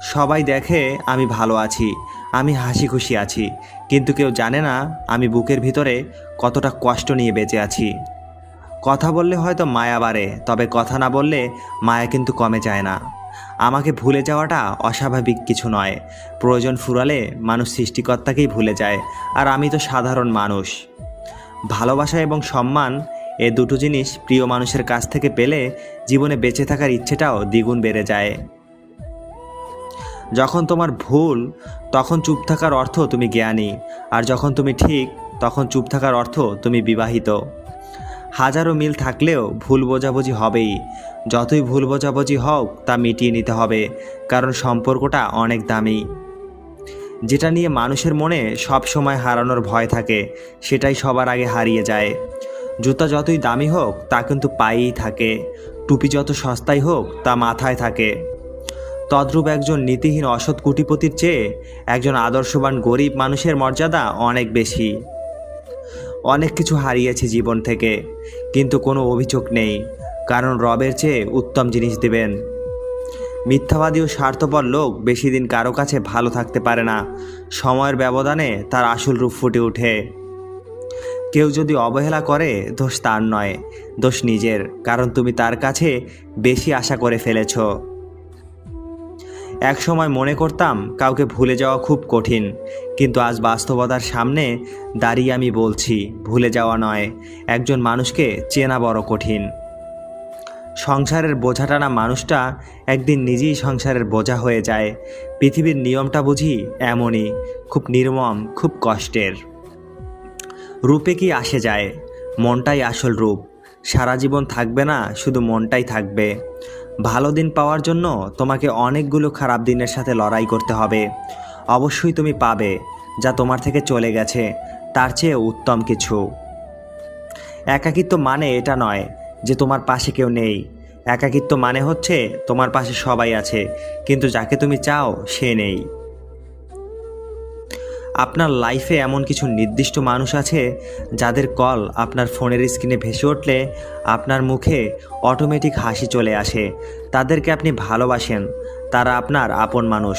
সবাই দেখে আমি ভালো আছি, আমি হাসি খুশি আছি। কিন্তু কেউ জানে না আমি বুকের ভিতরে কতটা কষ্ট নিয়ে বেঁচে আছি। কথা বললে হয়তো মায়া বাড়ে, তবে কথা না বললে মায়া কিন্তু কমে যায় না। আমাকে ভুলে যাওয়াটা অস্বাভাবিক কিছু নয়। প্রয়োজন ফুরালে মানুষ সৃষ্টিকর্তাকেই ভুলে যায়, আর আমি তো সাধারণ মানুষ। ভালোবাসা এবং সম্মান এ দুটো জিনিস প্রিয় মানুষের কাছ থেকে পেলে জীবনে বেঁচে থাকার ইচ্ছেটাও দ্বিগুণ বেড়ে যায়। যখন তোমার ভুল, তখন চুপ থাকার অর্থ তুমি জ্ঞানী, আর যখন তুমি ঠিক, তখন চুপ থাকার অর্থ তুমি বিবাহিত। হাজারো মিল থাকলেও ভুল বোঝাবুঝি হবেই। যতই ভুল বোঝাবুঝি হোক তা মিটিয়ে নিতে হবে, কারণ সম্পর্কটা অনেক দামি। যেটা নিয়ে মানুষের মনে সব সময় হারানোর ভয় থাকে, সেটাই সবার আগে হারিয়ে যায়। জুতা যতই দামি হোক, তা কিন্তু পায়েই থাকে। টুপি যত সস্তাই হোক, তা মাথায় থাকে। তদ্রূপ একজন নীতিহীন অসৎ কুটিপতির চেয়ে একজন আদর্শবান গরিব মানুষের মর্যাদা অনেক বেশি। অনেক কিছু হারিয়েছি জীবন থেকে, কিন্তু কোনো অভিযোগ নেই, কারণ রবের চেয়ে উত্তম জিনিস দেবেন। মিথ্যাবাদী ও স্বার্থপর লোক বেশি দিন কারও কাছে ভালো থাকতে পারে না, সময়ের ব্যবধানে তার আসল রূপ ফুটে ওঠে। কেউ যদি অবহেলা করে, দোষ তার নয়, দোষ নিজের, কারণ তুমি তার কাছে বেশি আশা করে ফেলেছো। এক সময় মনে করতাম কাউকে ভুলে যাওয়া খুব কঠিন, কিন্তু আজ বাস্তবতার সামনে দাঁড়িয়ে আমি বলছি, ভুলে যাওয়া নয়, একজন মানুষকে চেনা বড় কঠিন। সংসারের বোঝা টানা মানুষটা একদিন নিজেই সংসারের বোঝা হয়ে যায়, পৃথিবীর নিয়মটা বুঝি এমনই, খুব নির্মম, খুব কষ্টের। রূপে কি আসে যায়? মনটাই আসল রূপ। সারা জীবন থাকবে না, শুধু মনটাই থাকবে। ভালো দিন পাওয়ার জন্য তোমাকে অনেকগুলো খারাপ দিনের সাথে লড়াই করতে হবে। অবশ্যই তুমি পাবে, যা তোমার থেকে চলে গেছে, তার চেয়ে উত্তম কিছু। একাকিত্ব মানে এটা নয় যে তোমার পাশে কেউ নেই। একাকিত্ব মানে হচ্ছে তোমার পাশে সবাই আছে, কিন্তু যাকে তুমি চাও সে নেই। আপনার লাইফে এমন কিছু নির্দিষ্ট মানুষ আছে যাদের কল আপনার ফোনের স্ক্রিনে ভেসে উঠলে আপনার মুখে অটোমেটিক হাসি চলে আসে। তাদেরকে আপনি ভালোবাসেন। তারা আপনার আপন মানুষ।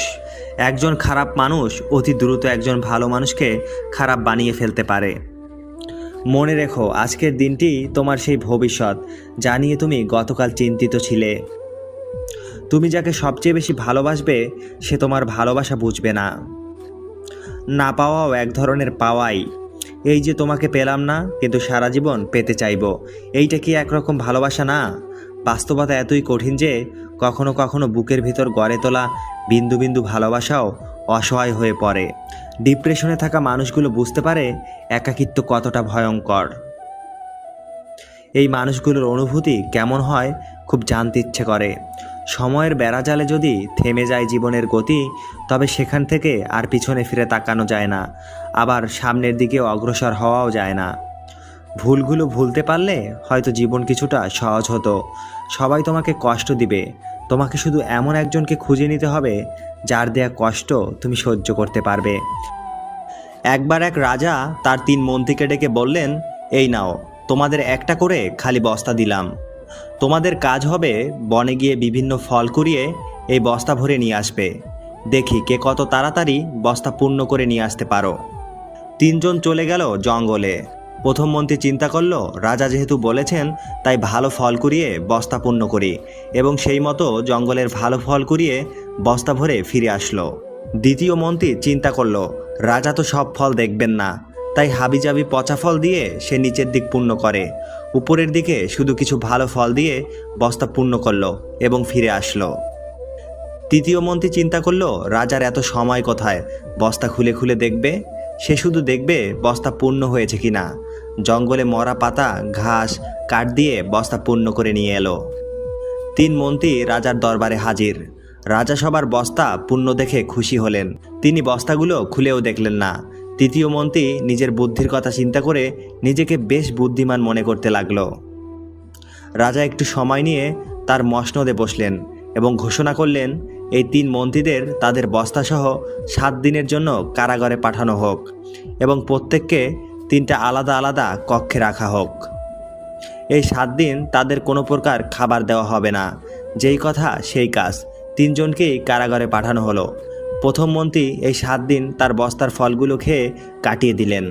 একজন খারাপ মানুষ অতি দ্রুত একজন ভালো মানুষকে খারাপ বানিয়ে ফেলতে পারে। মনে রেখো, আজকের দিনটি তোমার সেই ভবিষ্যৎ যা নিয়ে তুমি গতকাল চিন্তিত ছিলে। তুমি যাকে সবচেয়ে বেশি ভালোবাসবে, সে তোমার ভালোবাসা বুঝবে না। না পাওয়াও এক ধরনের পাওয়াই। এই যে তোমাকে পেলাম না, কিন্তু সারা জীবন পেতে চাইব। এইটা কি একরকম ভালোবাসা না? বাস্তবতা এতই কঠিন যে, কখনো কখনো বুকের ভিতর গড়ে তোলা বিন্দু বিন্দু ভালোবাসাও অসহায় হয়ে পড়ে। ডিপ্রেশনে থাকা মানুষগুলো বুঝতে পারে, একাকিত্ব কতটা ভয়ঙ্কর। এই মানুষগুলোর অনুভূতি কেমন হয় খুব জানতে ইচ্ছে করে। সময়ের বেড়াজালে যদি থেমে যায় জীবনের গতি, তবে সেখান থেকে আর পিছনে ফিরে তাকানো যায় না, আবার সামনের দিকে অগ্রসর হওয়াও যায় না। ভুলগুলো ভুলতে পারলে হয়তো জীবন কিছুটা সহজ হতো। সবাই তোমাকে কষ্ট দিবে। তোমাকে শুধু এমন একজনকে খুঁজে নিতে হবে, যার দেয়া কষ্ট তুমি সহ্য করতে পারবে। একবার এক রাজা তার তিন মন্ত্রীকে ডেকে বললেন, এই নাও। তোমাদের একটা করে খালি বস্তা দিলাম। তোমাদের কাজ হবে বনে গিয়ে বিভিন্ন ফল কুড়িয়ে এই বস্তা ভরে নিয়ে আসবে। দেখি কে কত তাড়াতাড়ি বস্তা পূর্ণ করে নিয়ে আসতে পারো। তিনজন চলে গেল জঙ্গলে। প্রথম মন্ত্রী চিন্তা করল, রাজা যেহেতু বলেছেন, তাই ভালো ফল কুড়িয়ে বস্তা পূর্ণ করি এবং সেই মতো জঙ্গলের ভালো ফল কুড়িয়ে বস্তা ভরে ফিরে আসলো। দ্বিতীয় মন্ত্রী চিন্তা করল, রাজা তো সব ফল দেখবেন না। তাই হাবিজাবি পচা ফল দিয়ে সে নিচের দিক পূর্ণ করে। উপরের দিকে শুধু কিছু ভালো ফল দিয়ে বস্তা পূর্ণ করল এবং ফিরে আসলো। তৃতীয় মন্ত্রী চিন্তা করল, রাজার এত সময় কোথায়? বস্তা খুলে খুলে দেখবে? সে শুধু দেখবে বস্তা পূর্ণ হয়েছে কিনা। জঙ্গলে মরা পাতা, ঘাস, কাঠ দিয়ে বস্তা পূর্ণ করে নিয়ে এলো। তিন মন্ত্রী রাজার দরবারে হাজির। রাজা সবার বস্তা পূর্ণ দেখে খুশি হলেন। তিনি বস্তাগুলো খুলেও দেখলেন না। তৃতীয় মন্ত্রী নিজের বুদ্ধির কথা চিন্তা করে নিজেকে বেশ বুদ্ধিমান মনে করতে লাগল। রাজা একটু সময় নিয়ে তার মসনদে বসলেন এবং ঘোষণা করলেন, এই তিন মন্ত্রীদের তাদের বস্তাসহ সাত দিনের জন্য কারাগারে পাঠানো হোক এবং প্রত্যেককে তিনটা আলাদা আলাদা কক্ষে রাখা হোক। এই সাত দিন তাদের কোনো প্রকার খাবার দেওয়া হবে না। যেই কথা সেই কাজ। তিনজনকেই কারাগারে পাঠানো হলো। প্রথম মন্ত্রী এই সাত দিন তার বস্তার ফলগুলো খেয়ে কাটিয়ে দিলেন।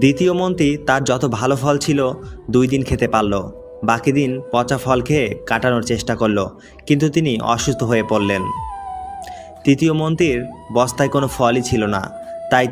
দ্বিতীয় মন্ত্রী তার যত ভালো ফল ছিল দুই দিন খেতে পারল। বাকি দিন পচা ফল খেয়ে কাটানোর চেষ্টা করল, কিন্তু তিনি অসুস্থ হয়ে পড়লেন। তৃতীয় মন্ত্রীর বস্তায় কোনো ফলই ছিল না।